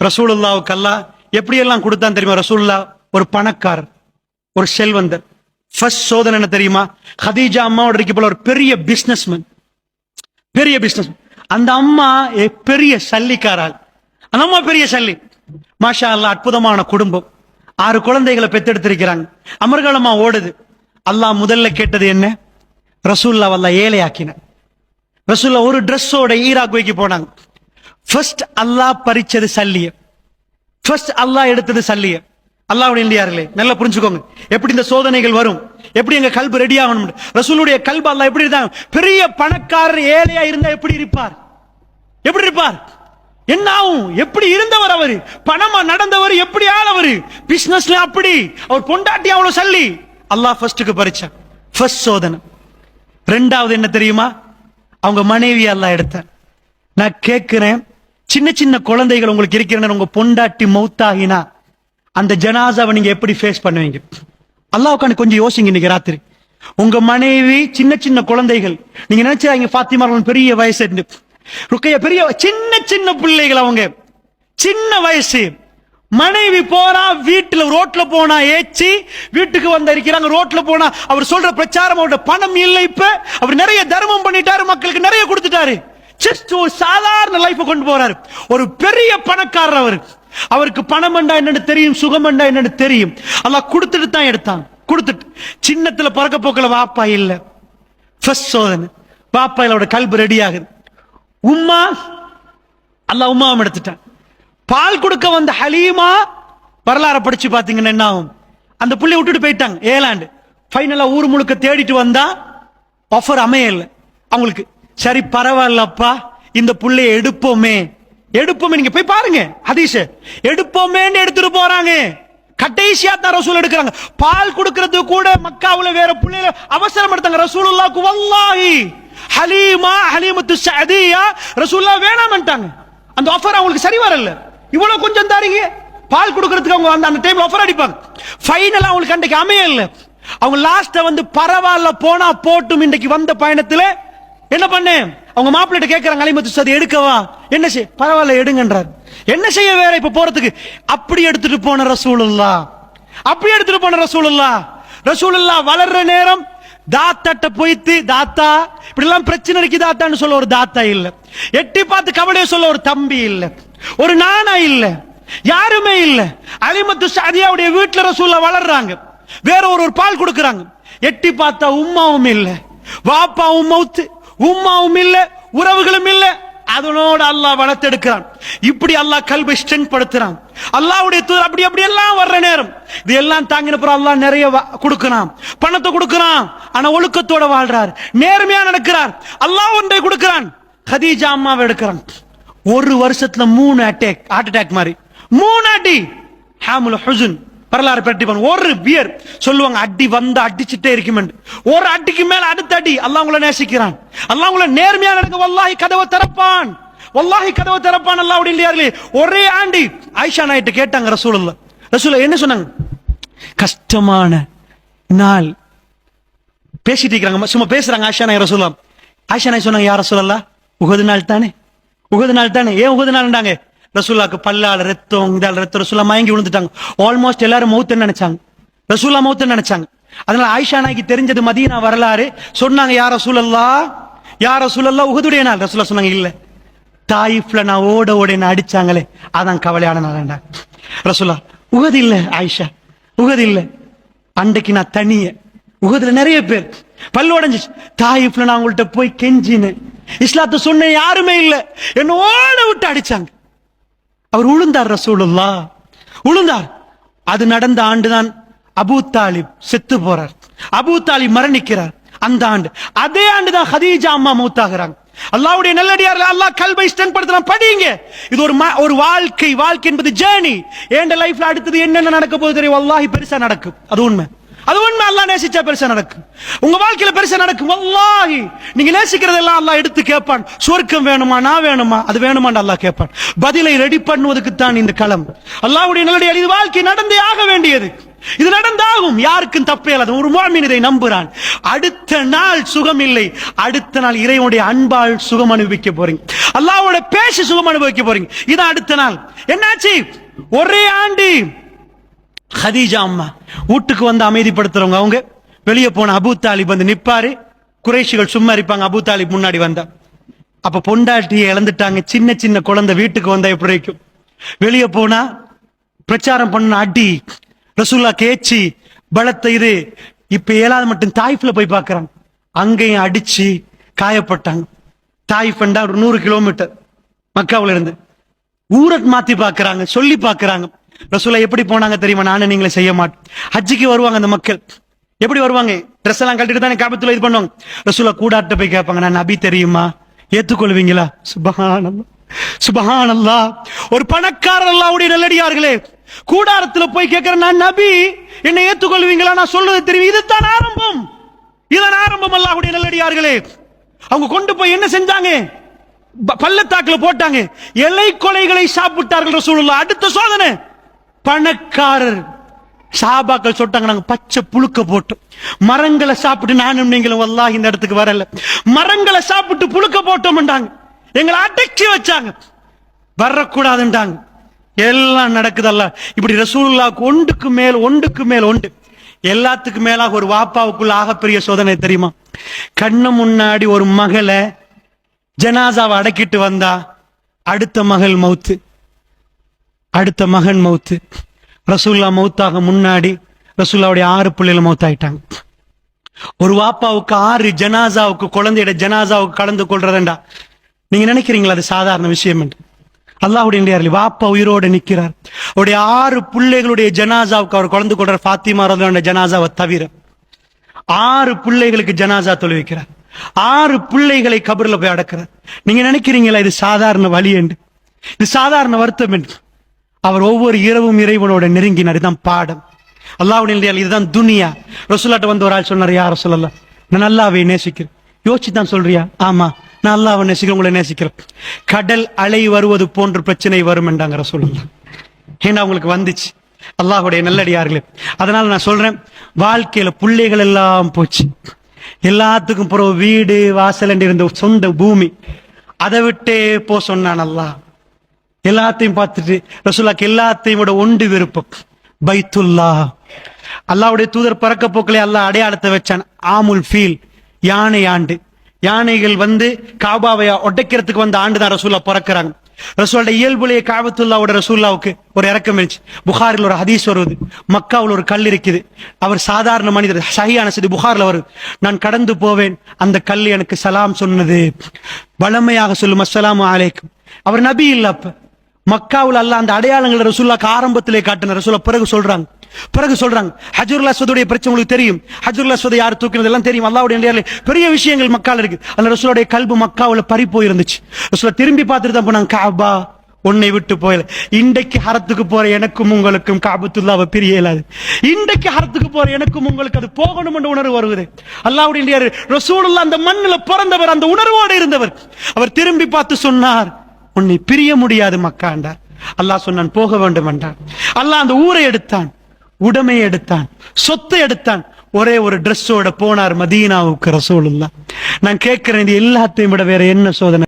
ரசூலுல்லாவுக்கு அல்லாஹ் எப்படி எல்லாம் கொடுத்தான் தெரியுமா? ரசூல்லா ஒரு பணக்காரர் ஒரு செல்வந்தர். ஃபர்ஸ்ட் சோதனை என்ன தெரியுமா? ஹதீஜா அம்மாவோட இருக்க போல ஒரு பெரிய பிசினஸ்மேன் பெரிய பிசினஸ் அந்த அம்மா எ- பெரிய சல்லிக்காரால். அந்த அம்மா பெரிய சல்லி. மாஷா அல்லா அற்புதமான குடும்பம். ஆறு குழந்தைகளை பெத்தெடுத்திருக்கிறாங்க அமர்காலமா ஓடுது. அல்லாஹ் முதல்ல கேட்டது என்ன? ரசூல்லா வல்ல ஏழையாக்கின ரசூல்லா ஒரு ட்ரெஸ்ஸோட ஈராக் வைக்க போனாங்க. ஃபர்ஸ்ட் அல்லாஹ் பறிச்சது சல்லிய ஃபர்ஸ்ட் அல்லாஹ் எடுத்தது சல்லிய அல்லாஹ்வுடைய இல்லையார்களே நல்லா புரிஞ்சுக்கோங்க. எப்படி இந்த சோதனைகள் வரும்? எப்படி எங்க கல்பு ரெடி ஆகணும் ரசூலுடைய கல்பு அல்லாஹ் எப்படி இருந்தாங்க பெரிய பணக்காரர் ஏழையா இருந்தா எப்படி இருப்பார்? எப்படி இருப்பார்? என்ன ஆகும்? எப்படி இருந்தவர் அவரு? பணமா நடந்தவர் எப்படி ஆள் அவரு பிசினஸ்ல அப்படி. அவர் பொண்டாட்டி அவ்வளவு சல்லி. அல்லாஹ் ஃபர்ஸ்ட்டுக்கு பறிச்சான். ஃபர்ஸ்ட் சோதனை. ரெண்டாவது என்ன தெரியுமா? அவங்க மனைவி அல்லாஹ் எடுத்தேன். நான் கேட்கிறேன் சின்ன சின்ன குழந்தைகள் உங்களுக்கு இருக்கிறேன்னு உங்க பொண்டாட்டி மௌத்தாகினா அந்த ஜனாசாவை நீங்க எப்படி ஃபேஸ் பண்ணுவீங்க? அல்லாவுக்கான கொஞ்சம் யோசிங்க இன்னைக்கு ராத்திரி. உங்க மனைவி சின்ன சின்ன குழந்தைகள் நீங்க நினைச்சாங்க ஃபாத்திமா பெரிய வயசு இருந்து. பெரிய சின்ன சின்ன பிள்ளைகள் அவங்க. சின்ன வயசு. மனைவி போனா வீட்டுல ரோட்ல போனா ஏச்சி வீட்டுக்கு வந்த இருக்கிறாங்க ரோட்ல போனா அவர் சொல்ற பிரச்சாரம் அவரோட பணம் இல்லை இப்ப. அவர் நிறைய தர்மம் பண்ணிட்டாரு மக்களுக்கு நிறைய கொடுத்துட்டாரு. ஜஸ்ட் ஒரு சாதாரண லைஃப் கொண்டு போறாரு. ஒரு பெரிய பணக்காரர் அவர். அவருக்கு பணம் என்றா என்னன்னு தெரியும் சுகம் என்றா என்னன்னு தெரியும். அல்லாஹ் கொடுத்துட்டு தான் எடுத்தான். கொடுத்துட்டு. சின்னத்துல பிறக்க போக்கல வாப்பா இல்ல. ஃபர்ஸ்ட் சோதனை. பாப்பா இல்ல அவரோட கல்பு ரெடி ஆகுது. உம்மா அல்லாஹ் உம்மாவும் எடுத்துட்டான். பால் கொடுக்க வந்த ஹலீமா வரலாறை படிச்சு பாத்தீங்கன்னா என்ன ஆகும்? அந்த புள்ளி விட்டுட்டு போயிட்டாங்க ஏலாண்டு ஃபைனலா ஊர் முழுக்க தேடிட்டு வந்தா ஆஃபர் அமையல. அவங்களுக்கு சரி பரவாயில்லப்பா. இந்த புள்ளைய எடுப்போமே. எடுப்போமே நீங்க போய் பாருங்க ஹதீஸ். எடுப்போமேன்னு எடுத்துட்டு போறாங்க. கடைசியா தான் ரசூல் எடுக்கிறாங்க. பால் கொடுக்கறது கூட மக்காவுல வேற புள்ளையில அவசரம் எடுத்தாங்க. ரசூலுல்லாஹ்க்கு வல்லாஹி. ஹலீமா ஹலீமத்து சதியா ரசூல்லா வேணாம்ட்டாங்க அந்த ஆஃபர் அவங்களுக்கு சரி வரல. இவ்வளவு கொஞ்சம் தாரீங்க. பால் கொடுக்கறதுக்கு அவங்க அந்த அந்த டைம்ல ஆஃபர் அடிப்பாங்க. ஃபைனலா அவங்களுக்கு அன்றைக்கு இல்லை அவங்க லாஸ்ட்டை வந்து பரவாயில்ல போனா போட்டும். இன்றைக்கு வந்த பயணத்துல என்ன பண்ணேன் அவங்க மாப்பிள்ளை கேட்கறாங்க அலிமத்து சதி எடுக்கவா? என்ன செய்ய பரவாயில்ல எடுங்கன்றார். என்ன செய்ய வேற இப்ப போறதுக்கு? அப்படி எடுத்துட்டு போன ரசூலுல்லா. அப்படி எடுத்துட்டு போன ரசூலுல்லா. ரசூலுல்லா வளர்ற நேரம் தாத்தாட்ட போயிட்டு தாத்தா இப்படி எல்லாம் பிரச்சனை இருக்கு தாத்தான்னு சொல்ல ஒரு தாத்தா இல்ல. எட்டி பார்த்து கவலைய சொல்ல ஒரு தம்பி இல்ல. ஒரு நானா இல்ல. யாருமே இல்ல. அலிமத்து சாதியாவுடைய வீட்டுல ரசூல்லா வளர்றாங்க. வேற ஒரு ஒரு பால் கொடுக்கறாங்க. எட்டி பார்த்தா உம்மாவும் இல்ல. வாப்பாவும் மவுத்து. உம்மாவும் இல்ல உறவுகளும் இல்ல. அதனோட அல்லாஹ் வளர்த்தெடுக்கிறான். இப்படி அல்லாஹ் கல்வை ஸ்ட்ரென்த் படுத்துறான். அல்லாவுடைய தூர் அப்படி அப்படி எல்லாம் வர்ற நேரம். இது எல்லாம் தாங்கின பிறகு அல்லாஹ் நிறைய கொடுக்கிறான். பணத்தை கொடுக்கிறான். ஆனா ஒழுக்கத்தோட வாழ்றார். நேர்மையா நடக்கிறார். அல்லாஹ் ஒன்றை கொடுக்கிறான். ஹதீஜா அம்மாவை எடுக்கிறான். ஒரு வருஷத்துல மூணு அட்டாக் ஹார்ட் அட்டாக் மாதிரி. மூணு அடி. ஹாமுல் ஹுசுன். வரலாறு பற்றி ஒரு பியர் சொல்லுவாங்க அடி வந்த அடிச்சுட்டே இருக்கும் ஒரு அடிக்கு மேல அடுத்த அடி அல்லாஹ் உங்களை நேசிக்கிறான். அல்லாஹ் உங்களை நேர்மையா நடக்க வல்லாஹி கதவை திறப்பான். வல்லாஹி கதவை திறப்பான் அல்லாஹ் அப்படி இல்லையார்களே ஒரே ஆண்டி ஆயிஷா நாயிட்டு கேட்டாங்க ரசூலுல்லா ரசூல என்ன சொன்னாங்க? கஷ்டமான நாள். பேசிட்டு இருக்கிறாங்க சும்மா பேசுறாங்க ஆயிஷா நாய் ரசூலாம் ஆயிஷா நாய் சொன்னாங்க யார் ரசூலல்லா உகது நாள் தானே? உகது நாள் தானே? ஏன் உகது நாள்ன்றாங்க? ரசூல்லாக்கு பல்லால் ரத்தம் இதால் ரத்தம் ரசூல்லா மயங்கி விழுந்துட்டாங்க. ஆல்மோஸ்ட் எல்லாரும் மௌத்துன்னு நினைச்சாங்க. ரசூல்லா மௌத்துன்னு நினைச்சாங்க. அதனால ஆயிஷா நாய்க்கு தெரிஞ்சது மதீனா வரலாறு. சொன்னாங்க யார் ரசூலல்லா யார் ரசூலல்லா உகதுடைய நாள். ரசூலா சொன்னாங்க இல்ல. தாயிஃப்ல நான் ஓட ஓட என்ன அடிச்சாங்களே அதான் கவலையான நாளாண்டா ரசூலா உகது இல்ல ஆயிஷா. உகது இல்ல. அன்றைக்கு நான் தனிய. உகதுல நிறைய பேர். பல்லு உடஞ்சிச்சு. தாயிஃப்ல நான் உங்கள்கிட்ட போய் கெஞ்சினேன். இஸ்லாத்தை சொன்ன யாருமே இல்ல. என்ன ஓட விட்டு அடிச்சாங்க. அவர் உளுந்தார் ரசூலுல்லா உளுந்தார். அது நடந்த ஆண்டுதான் அபூ தாலிப் செத்து போறார். அபூ தாலிப் மரணிக்கிறார். அந்த ஆண்டு. அதே ஆண்டு தான் ஹதீஜா அம்மா மூத்தாகிறாங்க. அல்லாவுடைய நல்லடியார் அல்லாஹ் கல்வை ஸ்ட்ரென்த் படுத்துறான் படிங்க இது ஒரு ஒரு வாழ்க்கை. வாழ்க்கை என்பது ஜேர்னி ஏண்ட லைஃப்ல அடுத்தது என்னென்ன நடக்க போகுது தெரியும்? அல்லாஹி பெருசா நடக்கும். அது உண்மை. அது உண்மை அல்லா நேசிச்சா பெருசா நடக்கும். உங்க வாழ்க்கையில பெருசா நடக்கும். வல்லாஹி நீங்க நேசிக்கிறதெல்லாம் அல்லாஹ் எடுத்து கேட்பான். சொர்க்கம் வேணுமா நான் வேணுமா அது வேணுமான்னு அல்லாஹ் கேட்பான். பதிலை ரெடி பண்ணுவதற்கு தான் இந்த களம். அல்லாவுடைய நல்லடி இது வாழ்க்கை நடந்தே ஆக வேண்டியது. இது நடந்தாகும். யாருக்கும் தப்பே இல்லாத ஒரு மாமின் இதை நம்புறான். அடுத்த நாள் சுகம் இல்லை. அடுத்த நாள் இறைவனுடைய அன்பால் சுகம் அனுபவிக்க போறீங்க. அல்லாவோட பேசி சுகம் அனுபவிக்க போறீங்க. இது அடுத்த நாள். என்னாச்சு? ஒரே ஆண்டு ஹதீஜா அம்மா வீட்டுக்கு வந்து அமைதிப்படுத்துறவங்க அவங்க. வெளியே போன அபூ தாலிப் வந்து நிப்பாரு. குறைஷிகள் சும்மா இருப்பாங்க. அபு தாலிப் முன்னாடி வந்தா. அப்ப பொண்டாட்டியை இழந்துட்டாங்க. சின்ன சின்ன குழந்தை வீட்டுக்கு வந்தா எப்படி இருக்கும்? வெளியே போனா பிரச்சாரம் பண்ண அடி ரசூல்லா கேச்சி பலத்த இது. இப்ப ஏழாவது மட்டும் தாய்ஃப்ல போய் பார்க்கறாங்க. அங்கேயும் அடிச்சு காயப்பட்டாங்க. தாய்ஃபண்டா ஒரு நூறு கிலோமீட்டர் மக்காவில இருந்து. ஊரை மாத்தி பாக்குறாங்க சொல்லி பாக்குறாங்க ரசூலா எப்படி போனாங்க தெரியுமா? நானும் நீங்களே செய்ய மாட்டோம். ஹஜ்ஜிக்கு வருவாங்க அந்த மக்கள். எப்படி வருவாங்க? ட்ரெஸ் எல்லாம் கட்டிட்டு தானே காபத்துல இது பண்ணுவாங்க. ரசூலா கூடாட்ட போய் கேட்பாங்க நான் நபி தெரியுமா? ஏத்துக்கொள்வீங்களா? சுபஹானல்லா. சுபஹானல்லா. ஒரு பணக்காரர் அல்லாவுடைய நல்லடியார்களே கூடாரத்துல போய் கேட்கிறேன் நான் நபி என்னை ஏத்துக்கொள்வீங்களா? நான் சொல்றது தெரியும். இதுதான் ஆரம்பம். இதுதான் ஆரம்பம் அல்லாஹ்வுடைய நல்லடியார்களே. அவங்க கொண்டு போய் என்ன செஞ்சாங்க? ப- பள்ளத்தாக்குல போட்டாங்க. எலை கொலைகளை சாப்பிட்டார்கள் ரசூலுல்லா அடுத்த சோதனை. பணக்காரர். சாபாக்கள் சொல்லிட்டாங்க நாங்க பச்சை புழுக்க போட்டோம் மரங்களை சாப்பிட்டு நானும் நீங்களும் வல்லாஹ் இந்த இடத்துக்கு வரல. மரங்களை சாப்பிட்டு புழுக்க போட்டோம்ன்றாங்க. எங்களை அடைச்சி வச்சாங்க. வரக்கூடாதுன்றாங்க. எல்லாம் நடக்குதல்ல இப்படி ரசூலுல்லாஹ்க்கு ஒன்றுக்கு மேல் ஒன்றுக்கு மேல் ஒன்று. எல்லாத்துக்கு மேலாக ஒரு வாப்பாவுக்குள்ள ஆகப்பெரிய சோதனை தெரியுமா? கண்ணு முன்னாடி ஒரு மகளை ஜனாசாவை அடக்கிட்டு வந்தா அடுத்த மகள் மவுத்து. அடுத்த மகன் மௌத்து. ரசூல்லா மௌத்தாக முன்னாடி ரசூல்லாவுடைய ஆறு பிள்ளைகள் மௌத்தாயிட்டாங்க. ஒரு வாப்பாவுக்கு ஆறு ஜனாசாவுக்கு குழந்தையோட ஜனாசாவுக்கு கலந்து கொள்றதுண்டா. நீங்க நினைக்கிறீங்களா அது சாதாரண விஷயம் என்று? அல்லாஹுடைய வாப்பா உயிரோடு நிற்கிறார். அவருடைய ஆறு பிள்ளைகளுடைய ஜனாசாவுக்கு அவர் கலந்து கொள்றார். ஃபாத்திமா ரதோட ஜனாசாவை தவிர. ஆறு பிள்ளைகளுக்கு ஜனாசா தொழுவிக்கிறார் ஆறு பிள்ளைகளை கபரில் போய் அடக்கிறார். நீங்க நினைக்கிறீங்களா இது சாதாரண வழி என்று? இது சாதாரண வருத்தம் என்று? அவர் ஒவ்வொரு இரவும் இறைவனோட நெருங்கினார். இதுதான் பாடம். அல்லாஹ்வுடைய இதுதான் துனியா. ரசுல்லாட்ட வந்து ஒரு ஆள் சொன்னார் யார் சொல்லலாம் நான் அல்லாவை நேசிக்கிறேன். யோசிச்சு தான் சொல்றியா? ஆமா நான் அல்லாவை நேசிக்கிறேன் உங்களை நேசிக்கிறேன். கடல் அலை வருவது போன்ற பிரச்சனை வரும் என்றாங்க ரசூலுல்லாஹ். ஏன்னா அவங்களுக்கு வந்துச்சு. அல்லாஹ்வுடைய நல்லடியார்களே. அதனால நான் சொல்றேன் வாழ்க்கையில பிள்ளைகள் எல்லாம் போச்சு. எல்லாத்துக்கும் பிறகு வீடு வாசல் என்று இருந்த சொந்த பூமி. அதை விட்டே போ சொன்னான் அல்லாஹ். எல்லாத்தையும் பார்த்துட்டு ரசூல்லாக்கு எல்லாத்தையும் விட ஒன்று விருப்பம். பைத்துல்லா. அல்லாவுடைய தூதர் பறக்க போக்களே அல்லாஹ் அடையாளத்தை வச்சான். ஆமுல் ஃபீல். யானை ஆண்டு. யானைகள் வந்து காபாவை உடைக்கிறதுக்கு வந்த ஆண்டு தான் ரசூல்லா பிறக்கிறாங்க. ரசூலோட இயல்புலேயே காபத்துல்லாவோட ரசூல்லாவுக்கு ஒரு இறக்கம் இருந்துச்சு. புகாரில் ஒரு ஹதீஸ் வருது. மக்காவில் ஒரு கல் இருக்குது. அவர் சாதாரண மனிதர் சஹியான சதி புகார்ல வருது நான் கடந்து போவேன். அந்த கல் எனக்கு சலாம் சொன்னது. வளமையாக சொல்லும் அஸ்லாம் அலைக்கும். அவர் நபி இல்ல அப்ப. மக்காவில் அல்ல அந்த அடையாளங்களை ரசூல்லாக்கு ஆரம்பத்திலே காட்டின ரசூலா பிறகு சொல்றாங்க. பிறகு சொல்றாங்க ஹஜருல் சதுடைய பிரச்சனை உங்களுக்கு தெரியும். ஹஜருல் அஸ்வதை யார் தூக்கினது எல்லாம் தெரியும். அல்லாவுடைய நேரில் பெரிய விஷயங்கள் மக்கால் இருக்கு. அந்த ரசூலுடைய கல்பு மக்காவில் பறி போயிருந்துச்சு. ரசூலா திரும்பி பார்த்துட்டு தான் போனாங்க காபா உன்னை விட்டு போயல இன்றைக்கு ஹரத்துக்கு போற எனக்கும் உங்களுக்கும் காபத்துல்லாவை பிரிய இயலாது. இன்றைக்கு ஹரத்துக்கு போற எனக்கும் உங்களுக்கு அது போகணும் என்ற உணர்வு வருவது அல்லாவுடைய ரசூலுல்லா அந்த மண்ணில் பிறந்தவர் அந்த உணர்வோடு இருந்தவர். அவர் திரும்பி பார்த்து சொன்னார் உன்னை பிரிய முடியாது மக்காண்டார் அல்லாஹ் சொன்னான் போக வேண்டும் என்றான் அல்லாஹ் அந்த ஊரை எடுத்தான் உடமையை எடுத்தான் சொத்தை எடுத்தான். ஒரே ஒரு ட்ரெஸ்ஸோட போனார் மதீனாவுக்கு ரசூலுல்லா நான் கேட்கிறேன் இது எல்லாத்தையும் விட வேற என்ன சோதனை?